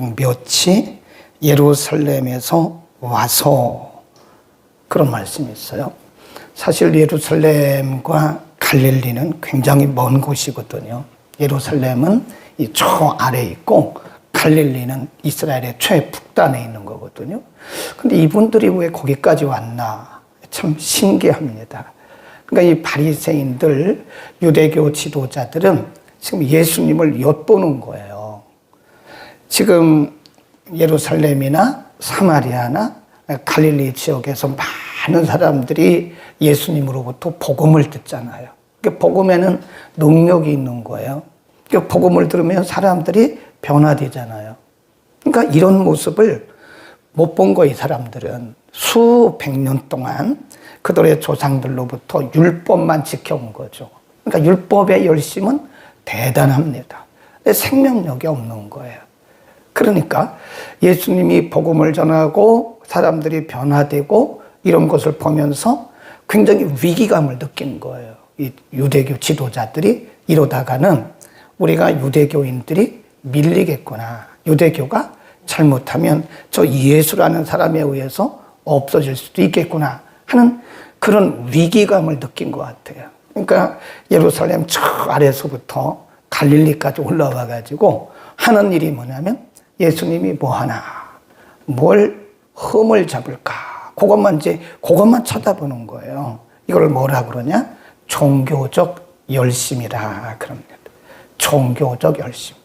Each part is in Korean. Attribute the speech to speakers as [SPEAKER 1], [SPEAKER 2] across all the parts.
[SPEAKER 1] 몇이 예루살렘에서 와서 그런 말씀이 있어요. 사실 예루살렘과 갈릴리는 굉장히 먼 곳이거든요. 예루살렘은 이 저 아래 있고 갈릴리는 이스라엘의 최북단에 있는 거거든요. 근데 이분들이 왜 거기까지 왔나 참 신기합니다. 그러니까 이 바리새인들 유대교 지도자들은 지금 예수님을 엿보는 거예요. 지금 예루살렘이나 사마리아나 갈릴리 지역에서 많은 사람들이 예수님으로부터 복음을 듣잖아요. 그 복음에는 능력이 있는 거예요. 그 복음을 들으면 사람들이 변화되잖아요. 그러니까 이런 모습을 못 본 거 이 사람들은 수백 년 동안 그들의 조상들로부터 율법만 지켜온 거죠. 그러니까 율법의 열심은 대단합니다. 생명력이 없는 거예요. 그러니까 예수님이 복음을 전하고 사람들이 변화되고 이런 것을 보면서 굉장히 위기감을 느낀 거예요. 이 유대교 지도자들이 이러다가는 우리가 유대교인들이 밀리겠구나. 유대교가 잘못하면 저 예수라는 사람에 의해서 없어질 수도 있겠구나 하는 그런 위기감을 느낀 것 같아요. 그러니까 예루살렘 저 아래서부터 갈릴리까지 올라와 가지고 하는 일이 뭐냐면 예수님이 뭐 하나, 뭘 흠을 잡을까. 그것만 이제, 그것만 쳐다보는 거예요. 이걸 뭐라 그러냐? 종교적 열심이라 그럽니다. 종교적 열심.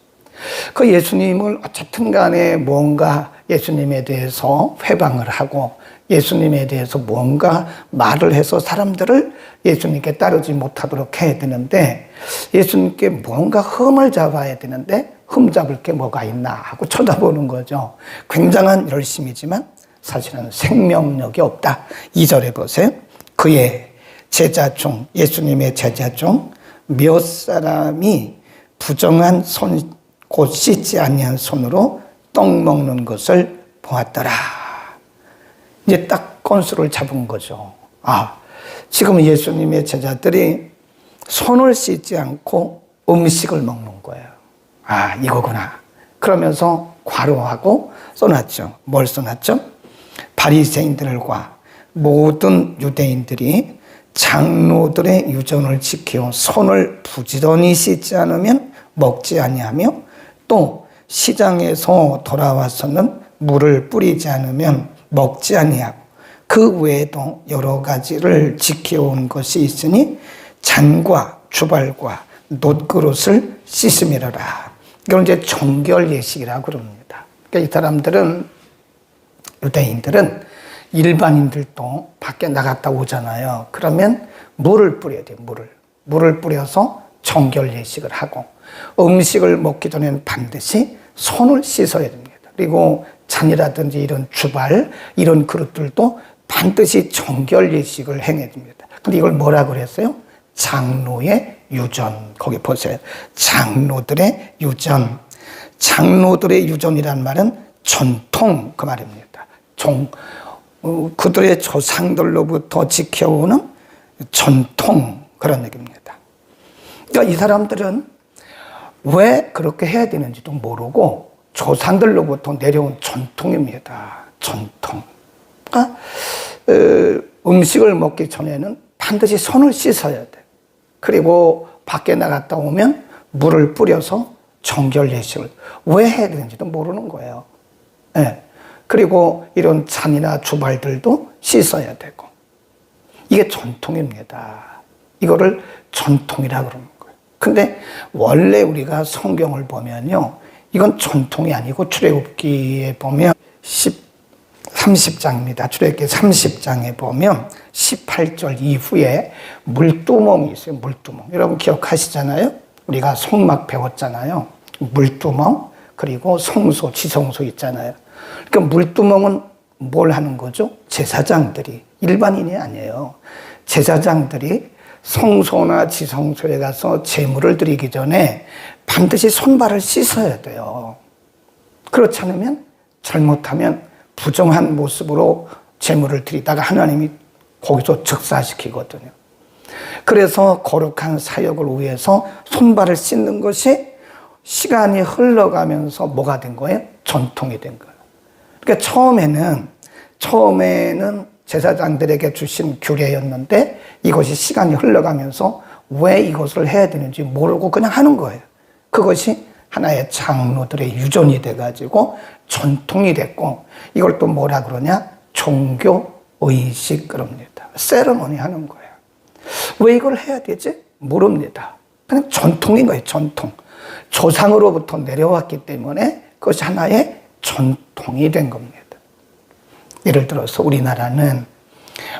[SPEAKER 1] 그 예수님을 어쨌든 간에 뭔가 예수님에 대해서 회방을 하고 예수님에 대해서 뭔가 말을 해서 사람들을 예수님께 따르지 못하도록 해야 되는데 예수님께 뭔가 흠을 잡아야 되는데 흠 잡을 게 뭐가 있나 하고 쳐다보는 거죠. 굉장한 열심이지만 사실은 생명력이 없다. 2절에 보세요. 그의 제자 중, 예수님의 제자 중 몇 사람이 부정한 손, 곧 씻지 아니한 손으로 떡 먹는 것을 보았더라. 이제 딱 건수를 잡은 거죠. 아, 지금 예수님의 제자들이 손을 씻지 않고 음식을 먹는 거예요. 아, 이거구나. 그러면서 과로하고 써놨죠. 뭘 써놨죠? 바리새인들과 모든 유대인들이 장로들의 유전을 지켜 손을 부지런히 씻지 않으면 먹지 아니하며 또 시장에서 돌아와서는 물을 뿌리지 않으면 먹지 아니하고 그 외에도 여러 가지를 지켜온 것이 있으니 잔과 주발과 놋그릇을 씻음이라라. 이걸 이제 정결 예식이라고 그럽니다. 그러니까 이 사람들은 유대인들은 일반인들도 밖에 나갔다 오잖아요. 그러면 물을 뿌려야 돼요. 물을 물을 뿌려서 정결 예식을 하고 음식을 먹기 전에는 반드시 손을 씻어야 됩니다. 그리고 잔이라든지 이런 주발 이런 그릇들도 반드시 정결 예식을 행해야 됩니다. 근데 이걸 뭐라 그랬어요? 장로의 유전. 거기 보세요. 장로들의 유전. 장로들의 유전이란 말은 전통 그 말입니다. 종, 어, 그들의 조상들로부터 지켜오는 전통 그런 얘기입니다. 그러니까 이 사람들은 왜 그렇게 해야 되는지도 모르고 조상들로부터 내려온 전통입니다. 전통. 그러니까 어, 음식을 먹기 전에는 반드시 손을 씻어야 돼. 그리고 밖에 나갔다 오면 물을 뿌려서 정결 예식을 왜 해야 되는지도 모르는 거예요. 네. 그리고 이런 잔이나 주발들도 씻어야 되고. 이게 전통입니다. 이거를 전통이라 거예요. 근데 원래 우리가 성경을 보면요. 이건 전통이 아니고 출애굽기에 보면 10 30장입니다. 출애굽기 30장에 보면 18절 이후에 물두멍이 있어요. 물두멍. 여러분 기억하시잖아요? 우리가 성막 배웠잖아요. 물두멍 그리고 성소, 지성소 있잖아요. 그러니까 물두멍은 뭘 하는 거죠? 제사장들이 일반인이 아니에요. 제사장들이 성소나 지성소에 가서 제물을 드리기 전에 반드시 손발을 씻어야 돼요. 그렇지 않으면 잘못하면 부정한 모습으로 제물을 드리다가 하나님이 거기서 즉사시키거든요. 그래서 거룩한 사역을 위해서 손발을 씻는 것이 시간이 흘러가면서 뭐가 된 거예요? 전통이 된 거예요. 그러니까 처음에는 처음에는 제사장들에게 주신 규례였는데 이것이 시간이 흘러가면서 왜 이것을 해야 되는지 모르고 그냥 하는 거예요. 그것이 하나의 장로들의 유전이 돼가지고 전통이 됐고 이걸 또 뭐라 그러냐? 종교 의식 그럽니다. 세러머니 하는 거예요. 왜 이걸 해야 되지? 모릅니다. 그냥 전통인 거예요, 전통. 조상으로부터 내려왔기 때문에 그것이 하나의 전통이 된 겁니다. 예를 들어서 우리나라는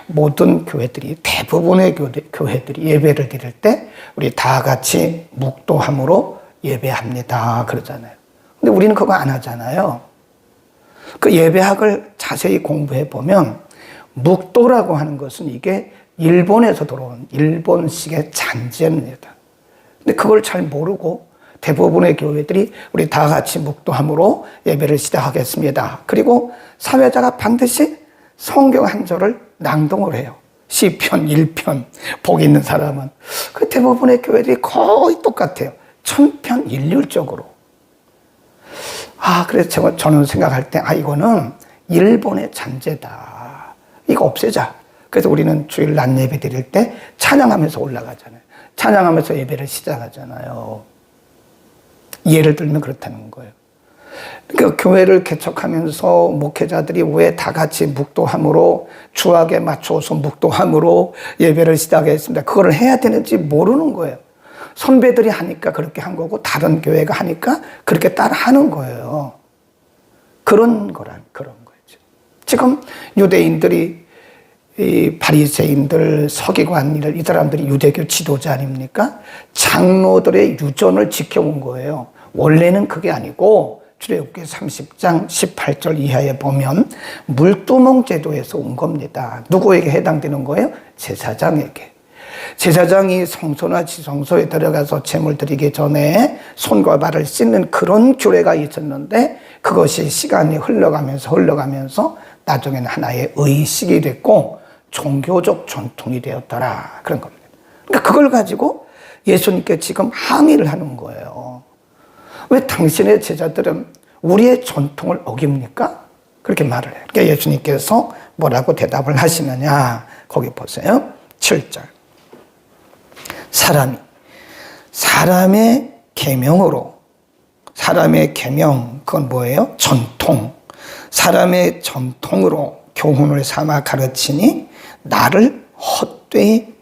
[SPEAKER 1] 모든 교회들이 대부분의 교회, 들이 예배를 드릴 때 우리 다 같이 묵도함으로 예배합니다 그러잖아요. 근데 우리는 그거 안 하잖아요. 그 예배학을 자세히 공부해 보면 묵도라고 하는 것은 이게 일본에서 들어온 일본식의 잔재입니다. 근데 그걸 잘 모르고 대부분의 교회들이 우리 다 같이 묵도함으로 예배를 시작하겠습니다. 그리고 사회자가 반드시 성경 한 절을 낭동을 해요. 시편 1편 복 있는 사람은 그 대부분의 교회들이 거의 똑같아요. 천편 일률적으로. 아, 그래서 저는 생각할 때, 아, 이거는 일본의 잔재다. 이거 없애자. 그래서 우리는 주일 낮 예배 드릴 때 찬양하면서 올라가잖아요. 찬양하면서 예배를 시작하잖아요. 예를 들면 그렇다는 거예요. 그러니까 교회를 개척하면서 목회자들이 왜 다 같이 묵도함으로 주악에 맞춰서 묵도함으로 예배를 시작했습니다. 그걸 해야 되는지 모르는 거예요. 선배들이 하니까 그렇게 한 거고 다른 교회가 하니까 그렇게 따라 하는 거예요. 그런 거란 그런 거죠. 지금 유대인들이 이 바리새인들, 서기관들 이 사람들이 유대교 지도자 아닙니까? 장로들의 유전을 지켜온 거예요. 원래는 그게 아니고 출애굽기 30장 18절 이하에 보면 물두멍 제도에서 온 겁니다. 누구에게 해당되는 거예요? 제사장에게. 제사장이 성소나 지성소에 들어가서 제물 드리기 전에 손과 발을 씻는 그런 규례가 있었는데 그것이 시간이 흘러가면서 흘러가면서 나중에는 하나의 의식이 됐고 종교적 전통이 되었더라. 그런 겁니다. 그러니까 그걸 가지고 예수님께 지금 항의를 하는 거예요. 왜 당신의 제자들은 우리의 전통을 어깁니까? 그렇게 말을 해요. 그러니까 예수님께서 뭐라고 대답을 하시느냐. 거기 보세요. 7절. 사람이 사람의 계명으로 사람의 계명 그건 뭐예요? 전통. 사람의 전통으로 교훈을 삼아 가르치니 나를 헛되이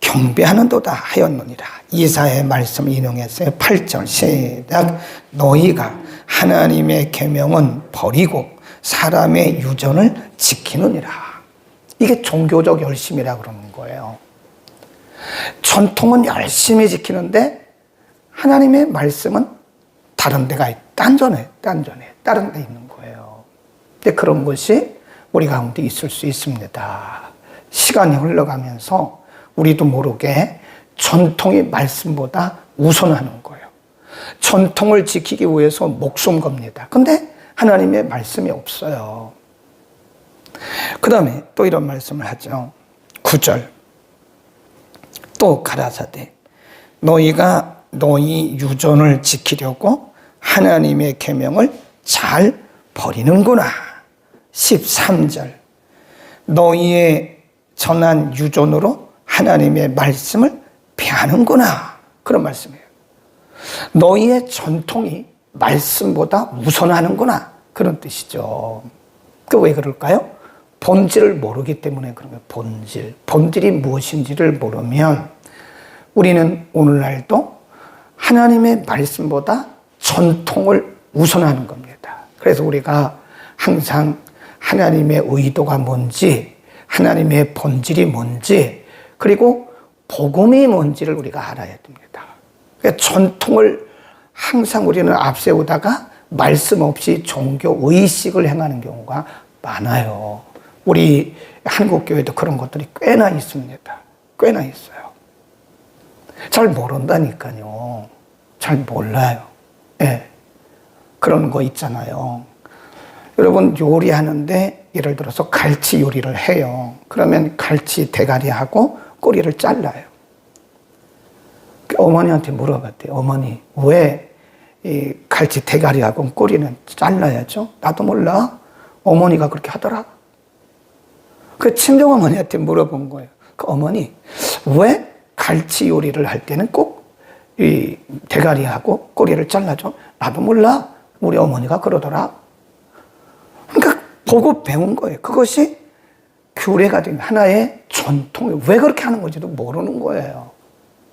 [SPEAKER 1] 경배하는도다 하였느니라. 이사의 말씀 인용했어요. 8절 시작. 너희가 하나님의 계명은 버리고 사람의 유전을 지키느니라. 이게 종교적 열심이라 그러는 거예요. 전통은 열심히 지키는데 하나님의 말씀은 다른 데가 딴전에, 딴전에, 다른 데 있는 거예요. 근데 그런 것이 우리 가운데 있을 수 있습니다. 시간이 흘러가면서 우리도 모르게 전통이 말씀보다 우선하는 거예요. 전통을 지키기 위해서 목숨 겁니다. 근데 하나님의 말씀이 없어요. 그 다음에 또 이런 말씀을 하죠. 9절. 또 가라사대 너희가 너희 유전을 지키려고 하나님의 계명을 잘 버리는구나. 13절 너희의 전한 유전으로 하나님의 말씀을 피하는구나. 그런 말씀이에요. 너희의 전통이 말씀보다 우선하는구나. 그런 뜻이죠. 그 왜 그럴까요? 본질을 모르기 때문에 그런 거예요. 본질. 본질이 무엇인지를 모르면 우리는 오늘날도 하나님의 말씀보다 전통을 우선하는 겁니다. 그래서 우리가 항상 하나님의 의도가 뭔지, 하나님의 본질이 뭔지, 그리고 복음이 뭔지를 우리가 알아야 됩니다. 그러니까 전통을 항상 우리는 앞세우다가 말씀 없이 종교 의식을 행하는 경우가 많아요. 우리 한국 교회도 그런 것들이 꽤나 있습니다. 꽤나 있어요. 잘 모른다니까요. 잘 몰라요. 예. 네. 그런 거 있잖아요. 여러분 요리하는데 예를 들어서 갈치 요리를 해요. 그러면 갈치 대가리하고 꼬리를 잘라요. 어머니한테 물어봤대요. 어머니, 왜 이 갈치 대가리하고 꼬리는 잘라야죠. 나도 몰라. 어머니가 그렇게 하더라. 그 친정 어머니한테 물어본 거예요. 그 어머니 왜 갈치 요리를 할 때는 꼭 이 대가리하고 꼬리를 잘라줘? 나도 몰라. 우리 어머니가 그러더라. 보고 배운 거예요. 그것이 규례가 된 하나의 전통이 왜 그렇게 하는 건지도 모르는 거예요.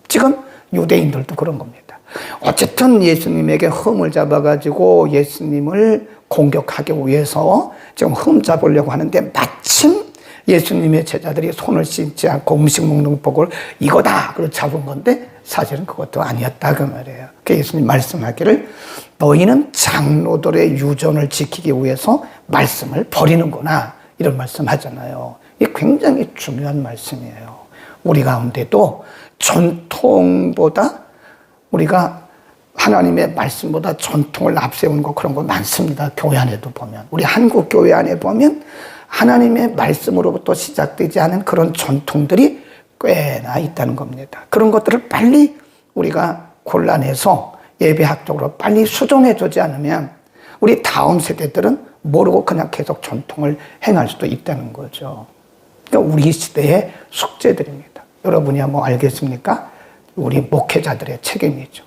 [SPEAKER 1] 지금 유대인들도 그런 겁니다. 어쨌든 예수님에게 흠을 잡아가지고 예수님을 공격하기 위해서 지금 흠 잡으려고 하는데 마침 예수님의 제자들이 손을 씻지 않고 음식 먹는 법을 이거다! 그걸 잡은 건데 사실은 그것도 아니었다 그 말이에요. 그 예수님 말씀하기를 너희는 장로들의 유전을 지키기 위해서 말씀을 버리는구나 이런 말씀 하잖아요. 이 굉장히 중요한 말씀이에요. 우리 가운데도 전통보다 우리가 하나님의 말씀보다 전통을 앞세우는 거 그런 거 많습니다. 교회 안에도 보면. 우리 한국 교회 안에 보면 하나님의 말씀으로부터 시작되지 않은 그런 전통들이 꽤나 있다는 겁니다. 그런 것들을 빨리 우리가 골라내서 예배학적으로 빨리 수정해 주지 않으면 우리 다음 세대들은 모르고 그냥 계속 전통을 행할 수도 있다는 거죠. 그러니까 우리 시대의 숙제들입니다. 여러분이 뭐 알겠습니까? 우리 목회자들의 책임이죠.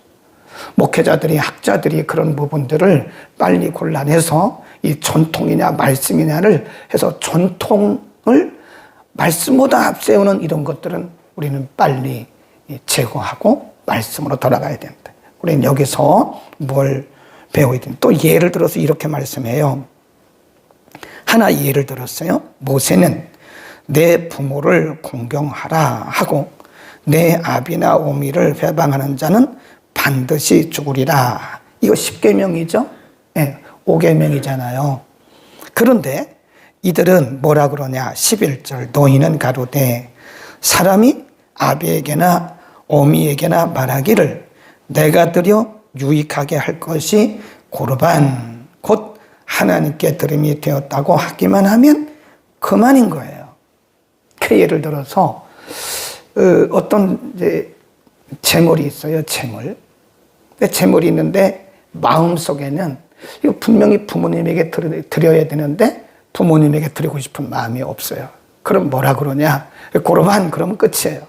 [SPEAKER 1] 목회자들이 학자들이 그런 부분들을 빨리 골라내서 이 전통이냐 말씀이냐를 해서 전통을 말씀보다 앞세우는 이런 것들은 우리는 빨리 제거하고 말씀으로 돌아가야 된다. 우리는 여기서 뭘 배워야 된다. 또 예를 들어서 이렇게 말씀해요. 하나 예를 들었어요. 모세는 내 부모를 공경하라 하고 내 아비나 오미를 배방하는 자는 반드시 죽으리라. 이거 10계명이죠? 예, 5계명이잖아요. 그런데 이들은 뭐라 그러냐? 11절 너희는 가로되 사람이 아비에게나 오미에게나 말하기를 내가 드려 유익하게 할 것이 고르반 곧 하나님께 드림이 되었다고 하기만 하면 그만인 거예요. 그 예를 들어서 어, 어떤 이제 재물이 있어요. 재물. 재물이 있는데 마음 속에는 이거 분명히 부모님에게 드려야 되는데 부모님에게 드리고 싶은 마음이 없어요. 그럼 뭐라 그러냐? 고르반 그러면 끝이에요.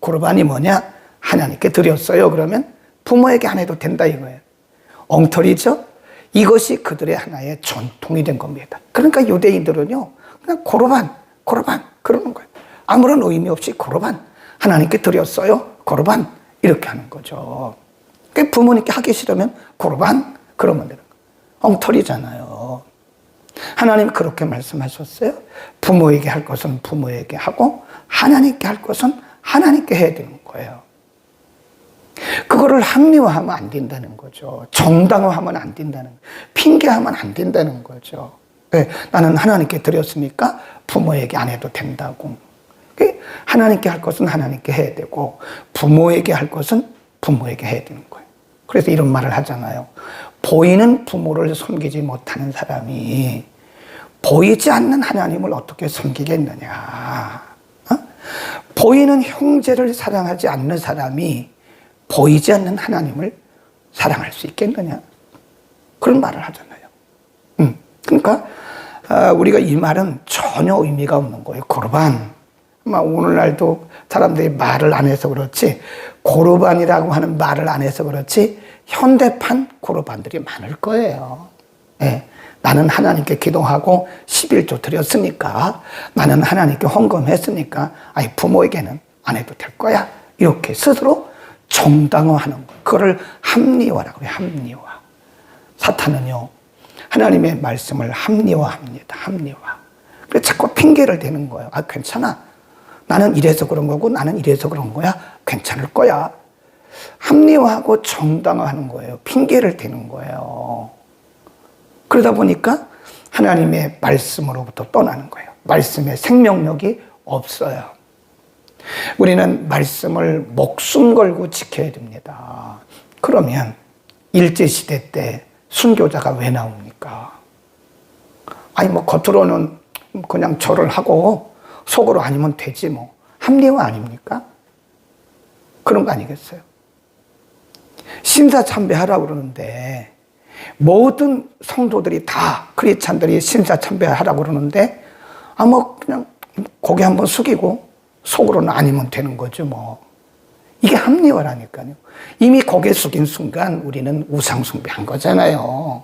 [SPEAKER 1] 고르반이 뭐냐? 하나님께 드렸어요. 그러면 부모에게 안 해도 된다 이거예요. 엉터리죠? 이것이 그들의 하나의 전통이 된 겁니다. 그러니까 유대인들은요, 그냥 고르반, 고르반 그러는 거예요. 아무런 의미 없이 고르반 하나님께 드렸어요. 고르반 이렇게 하는 거죠. 그러니까 부모님께 하기 싫으면 고르반 그러면 거예요. 엉터리잖아요. 하나님 그렇게 말씀하셨어요. 부모에게 할 것은 부모에게 하고 하나님께 할 것은 하나님께 해야 되는 거예요. 그거를 합리화하면 안 된다는 거죠. 정당화하면 안 된다는. 핑계하면 안 된다는 거죠. 네, 나는 하나님께 드렸으니까 부모에게 안 해도 된다고. 하나님께 할 것은 하나님께 해야 되고 부모에게 할 것은 부모에게 해야 되는 거예요. 그래서 이런 말을 하잖아요. 보이는 부모를 섬기지 못하는 사람이 보이지 않는 하나님을 어떻게 섬기겠느냐. 어? 보이는 형제를 사랑하지 않는 사람이 보이지 않는 하나님을 사랑할 수 있겠느냐? 그런 말을 하잖아요. 음, 그러니까 아, 우리가 이 말은 전혀 의미가 없는 거예요. 고르반. 오늘날도 사람들이 말을 안 해서 그렇지 고르반이라고 하는 말을 안 해서 그렇지 현대판 고르반들이 많을 거예요. 네. 나는 하나님께 기도하고 11조 드렸으니까 나는 하나님께 헌금했으니까 아이 부모에게는 안 해도 될 거야. 이렇게 스스로 정당화하는 거. 그거를 합리화라고 해요. 합리화. 사탄은요. 하나님의 말씀을 합리화합니다. 합리화. 그래서 자꾸 핑계를 대는 거예요. 아, 괜찮아. 나는 이래서 그런 거고 나는 이래서 그런 거야. 괜찮을 거야. 합리화하고 정당화하는 거예요. 핑계를 대는 거예요. 그러다 보니까 하나님의 말씀으로부터 떠나는 거예요. 말씀의 생명력이 없어요. 우리는 말씀을 목숨 걸고 지켜야 됩니다. 그러면 일제시대 때 순교자가 왜 나옵니까? 아니, 뭐, 겉으로는 그냥 절을 하고 속으로 아니면 되지 뭐. 합리화 아닙니까? 그런 거 아니겠어요? 신사참배하라고 그러는데 모든 성도들이 다 크리스찬들이 신사참배하라고 그러는데 아뭐 그냥 고개 한번 숙이고 속으로는 아니면 되는 거죠 뭐. 이게 합리화라니까요. 이미 고개 숙인 순간 우리는 우상숭배한 거잖아요.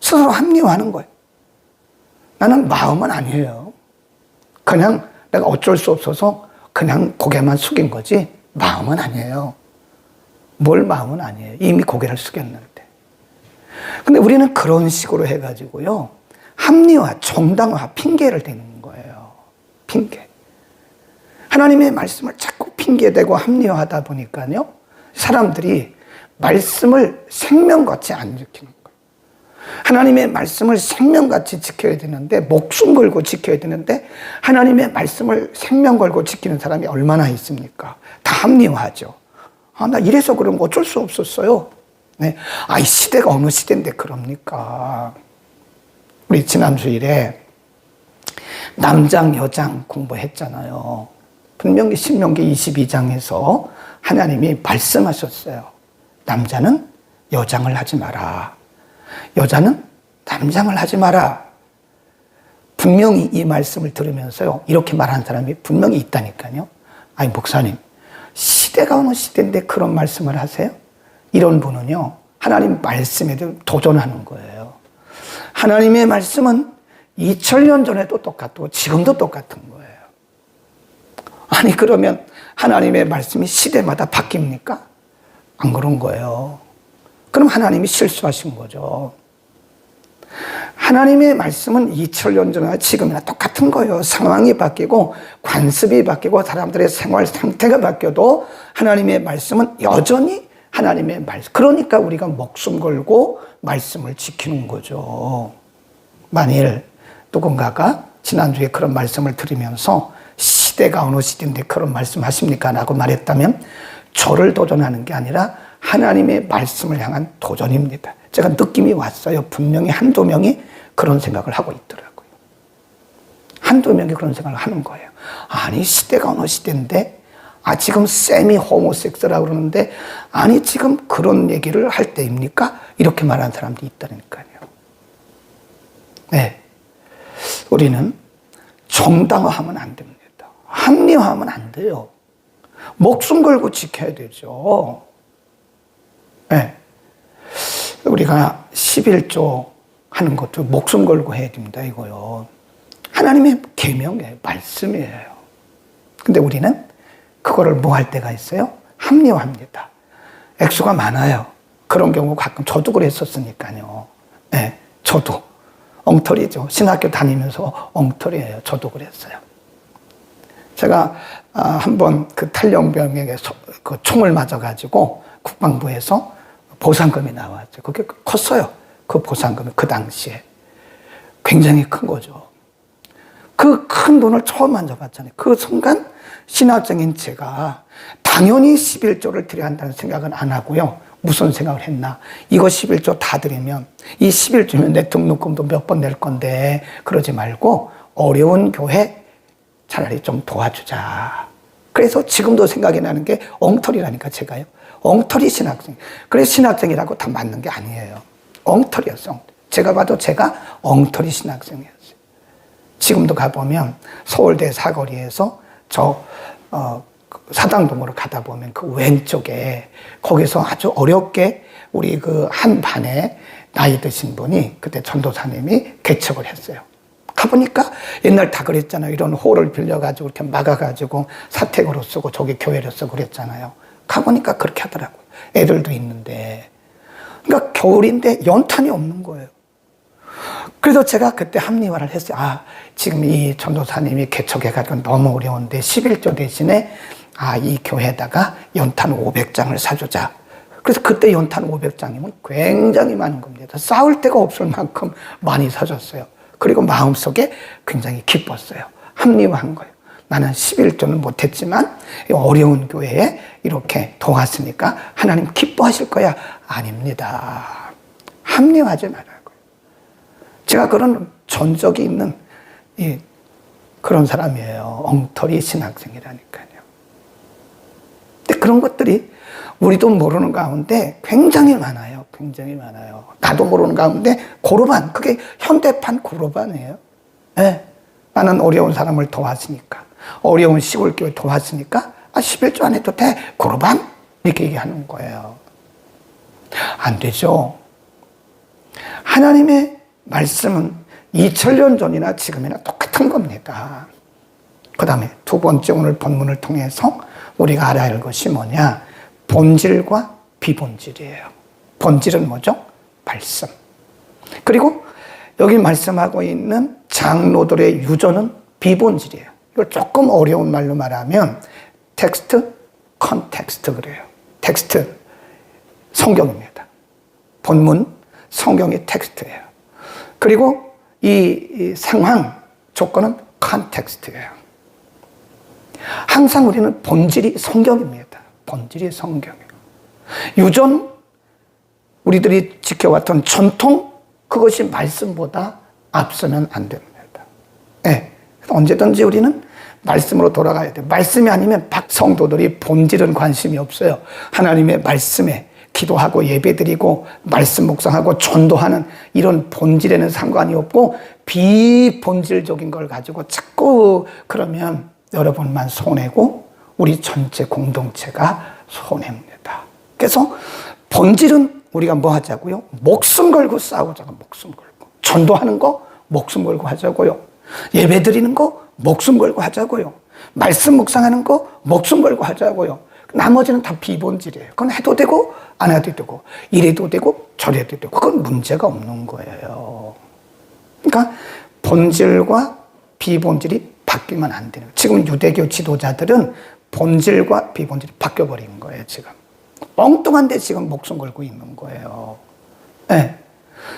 [SPEAKER 1] 스스로 합리화하는 거예요. 나는 마음은 아니에요. 그냥 내가 어쩔 수 없어서 그냥 고개만 숙인 거지 마음은 아니에요 뭘 마음은 아니에요 이미 고개를 숙였는데 근데 우리는 그런 식으로 해가지고요. 합리화, 정당화, 핑계를 대는 거예요. 핑계. 하나님의 말씀을 자꾸 핑계대고 합리화하다 보니까요. 사람들이 말씀을 생명같이 안 지키는 거예요. 하나님의 말씀을 생명같이 지켜야 되는데, 목숨 걸고 지켜야 되는데, 하나님의 말씀을 생명 걸고 지키는 사람이 얼마나 있습니까? 다 합리화하죠. 아, 나 이래서 그런 거 어쩔 수 없었어요. 네. 아, 이 시대가 어느 시대인데 그럽니까? 우리 지난 주일에 남장, 여장 공부했잖아요. 분명히 신명기 22장에서 하나님이 말씀하셨어요. 남자는 여장을 하지 마라. 여자는 남장을 하지 마라. 분명히 이 말씀을 들으면서요. 이렇게 말한 사람이 분명히 있다니까요. 아니, 목사님. 시대가 어느 시대인데 그런 말씀을 하세요? 이런 분은요, 하나님 말씀에 도전하는 거예요. 하나님의 말씀은 2000년 전에도 똑같고 지금도 똑같은 거예요. 아니, 그러면 하나님의 말씀이 시대마다 바뀝니까? 안 그런 거예요. 그럼 하나님이 실수하신 거죠. 하나님의 말씀은 2000년 전이나 지금이나 똑같은 거예요. 상황이 바뀌고 관습이 바뀌고 사람들의 생활 상태가 바뀌어도 하나님의 말씀은 여전히 하나님의 말씀. 그러니까 우리가 목숨 걸고 말씀을 지키는 거죠. 만일 누군가가 지난주에 그런 말씀을 들으면서 시대가 어느 시대인데 그런 말씀 하십니까? 라고 말했다면 저를 도전하는 게 아니라 하나님의 말씀을 향한 도전입니다. 제가 느낌이 왔어요. 분명히 한두 명이 그런 생각을 하고 있더라고요. 한두 명이 그런 생각을 하는 거예요. 아니, 시대가 어느 시대인데 아, 지금 세미 호모섹스라고 그러는데, 아니, 지금 그런 얘기를 할 때입니까? 이렇게 말하는 사람도 있다니까요. 네. 우리는 정당화하면 안 됩니다. 합리화하면 안 돼요. 목숨 걸고 지켜야 되죠. 네. 우리가 11조 하는 것도 목숨 걸고 해야 됩니다. 이거요. 하나님의 계명이에요. 말씀이에요. 근데 우리는 그거를 뭐 할 때가 있어요? 합리화합니다. 액수가 많아요. 그런 경우 가끔 저도 그랬었으니까요. 네, 저도. 엉터리죠. 신학교 다니면서 엉터리예요. 저도 그랬어요. 제가 아, 한번 그 탈영병에게 그 총을 맞아가지고 국방부에서 보상금이 나왔죠. 그게 컸어요. 그 보상금이 그 당시에. 굉장히 큰 거죠. 그 큰 돈을 처음 만져봤잖아요. 그 순간 신학적인 제가 당연히 11조를 드려야 한다는 생각은 안 하고요. 무슨 생각을 했나. 이거 11조 다 드리면 이 11조면 내 등록금도 몇 번 낼 건데 그러지 말고 어려운 교회 차라리 좀 도와주자. 그래서 지금도 생각이 나는 게 엉터리라니까 제가요. 엉터리 신학생. 그래서 신학생이라고 다 맞는 게 아니에요. 엉터리였어. 제가 봐도 제가 엉터리 신학생이었어요. 지금도 가보면 서울대 사거리에서 저 어, 사당동으로 가다 보면 그 왼쪽에 거기서 아주 어렵게 우리 그 한 반에 나이 드신 분이 그때 전도사님이 개척을 했어요. 가보니까 옛날 다 그랬잖아요. 이런 홀을 빌려가지고 이렇게 막아가지고 사택으로 쓰고 저기 교회로 쓰고 그랬잖아요. 가보니까 그렇게 하더라고요. 애들도 있는데. 그러니까 겨울인데 연탄이 없는 거예요. 그래서 제가 그때 합리화를 했어요. 아, 지금 이 전도사님이 개척해가지고 너무 어려운데 11조 대신에 아, 이 교회에다가 연탄 500장을 사주자. 그래서 그때 연탄 500장이면 굉장히 많은 겁니다. 싸울 데가 없을 만큼 많이 사줬어요. 그리고 마음속에 굉장히 기뻤어요. 합리화한 거예요. 나는 11조는 못했지만 어려운 교회에 이렇게 도왔으니까 하나님 기뻐하실 거야. 아닙니다. 합리화하지 말아요. 제가 그런 전적이 있는 이 그런 사람이에요. 엉터리 신학생이라니까요. 근데 그런 것들이 우리도 모르는 가운데 굉장히 많아요. 굉장히 많아요. 나도 모르는 가운데 고르반, 그게 현대판 고르반이에요. 예. 나는 어려운 사람을 도왔으니까, 어려운 시골교회 도왔으니까, 아, 11조 안 해도 돼. 고르반? 이렇게 얘기하는 거예요. 안 되죠. 하나님의 말씀은 2000년 전이나 지금이나 똑같은 겁니다. 그 다음에 두 번째 오늘 본문을 통해서 우리가 알아야 할 것이 뭐냐? 본질과 비본질이에요. 본질은 뭐죠? 말씀. 그리고 여기 말씀하고 있는 장로들의 유전은 비본질이에요. 이걸 조금 어려운 말로 말하면 텍스트, 컨텍스트 그래요. 텍스트, 성경입니다. 본문, 성경의 텍스트예요. 그리고 이, 이 상황, 조건은 컨텍스트예요. 항상 우리는 본질이 성경입니다. 본질이 성경이에요. 유전, 우리들이 지켜왔던 전통, 그것이 말씀보다 앞서면 안 됩니다. 네. 언제든지 우리는 말씀으로 돌아가야 돼. 말씀이 아니면 성도들이 본질은 관심이 없어요. 하나님의 말씀에 기도하고 예배드리고 말씀 묵상하고 전도하는 이런 본질에는 상관이 없고 비본질적인 걸 가지고 자꾸 그러면 여러분만 손해고 우리 전체 공동체가 손해입니다. 그래서 본질은 우리가 뭐 하자고요? 목숨 걸고 싸우자고 목숨 걸고 전도하는 거 목숨 걸고 하자고요. 예배 드리는 거 목숨 걸고 하자고요. 말씀 묵상하는 거 목숨 걸고 하자고요. 나머지는 다 비본질이에요. 그건 해도 되고 안 해도 되고 이래도 되고 저래도 되고 그건 문제가 없는 거예요. 그러니까 본질과 비본질이 바뀌면 안 되는 거예요. 지금 유대교 지도자들은 본질과 비본질이 바뀌어버린 거예요, 지금. 엉뚱한데 지금 목숨 걸고 있는 거예요. 네.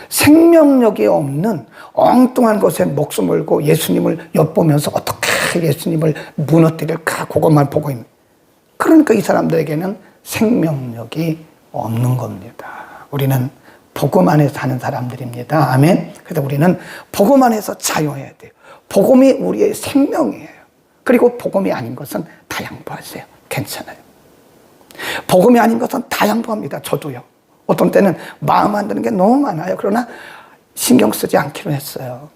[SPEAKER 1] 생명력이 없는 엉뚱한 것에 목숨 걸고 예수님을 엿보면서 어떻게 예수님을 무너뜨릴까 그것만 보고 있는. 그러니까 이 사람들에게는 생명력이 없는 겁니다. 우리는 복음 안에 사는 사람들입니다. 아멘. 그래서 우리는 복음 안에서 자유해야 돼요. 복음이 우리의 생명이에요. 그리고 복음이 아닌 것은 다 양보하세요. 괜찮아요. 복음이 아닌 것은 다 양보합니다. 저도요. 어떤 때는 마음 안 드는 게 너무 많아요. 그러나 신경 쓰지 않기로 했어요.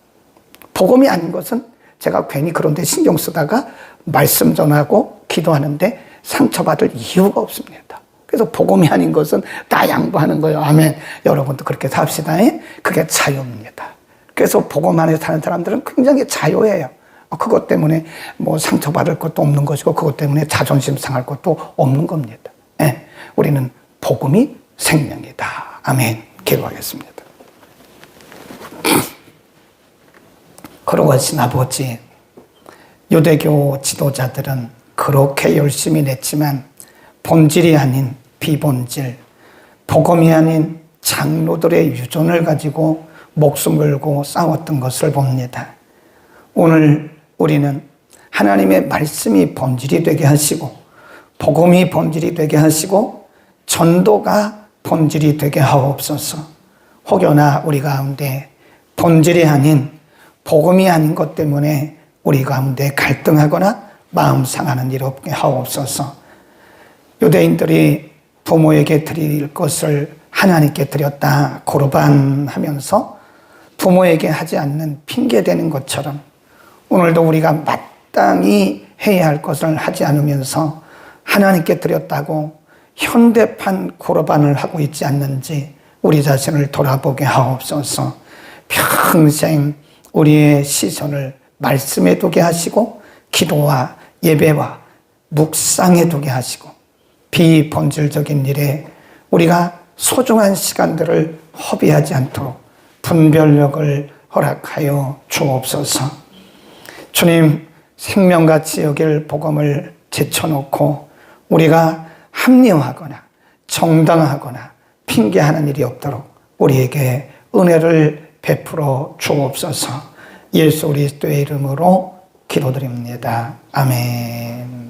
[SPEAKER 1] 복음이 아닌 것은 제가 괜히 그런데 신경 쓰다가 말씀 전하고 기도하는데 상처받을 이유가 없습니다. 그래서 복음이 아닌 것은 다 양보하는 거예요. 아멘. 여러분도 그렇게 삽시다. 그게 자유입니다. 그래서 복음 안에 사는 사람들은 굉장히 자유해요. 그것 때문에 뭐 상처받을 것도 없는 것이고 그것 때문에 자존심 상할 것도 없는 겁니다. 네. 우리는 복음이 생명이다. 아멘. 기도하겠습니다. 그러고신 아버지, 유대교 지도자들은 그렇게 열심히 냈지만 본질이 아닌 비본질, 복음이 아닌 장로들의 유전을 가지고 목숨 걸고 싸웠던 것을 봅니다. 오늘 우리는 하나님의 말씀이 본질이 되게 하시고, 복음이 본질이 되게 하시고, 전도가 본질이 되게 하옵소서. 혹여나 우리 가운데 본질이 아닌 복음이 아닌 것 때문에 우리 가운데 갈등하거나 마음 상하는 일 없게 하옵소서. 유대인들이 부모에게 드릴 것을 하나님께 드렸다 고르반 하면서 부모에게 하지 않는 핑계 대는 것처럼 오늘도 우리가 마땅히 해야 할 것을 하지 않으면서 하나님께 드렸다고 현대판 고르반을 하고 있지 않는지 우리 자신을 돌아보게 하옵소서 평생 우리의 시선을 말씀에 두게 하시고 기도와 예배와 묵상에 두게 하시고 비본질적인 일에 우리가 소중한 시간들을 허비하지 않도록 분별력을 허락하여 주옵소서. 주님, 생명같이 여길 복음을 제쳐놓고 우리가 합리화하거나 정당화하거나 핑계하는 일이 없도록 우리에게 은혜를 베풀어 주옵소서. 예수 그리스도의 이름으로 기도드립니다. 아멘.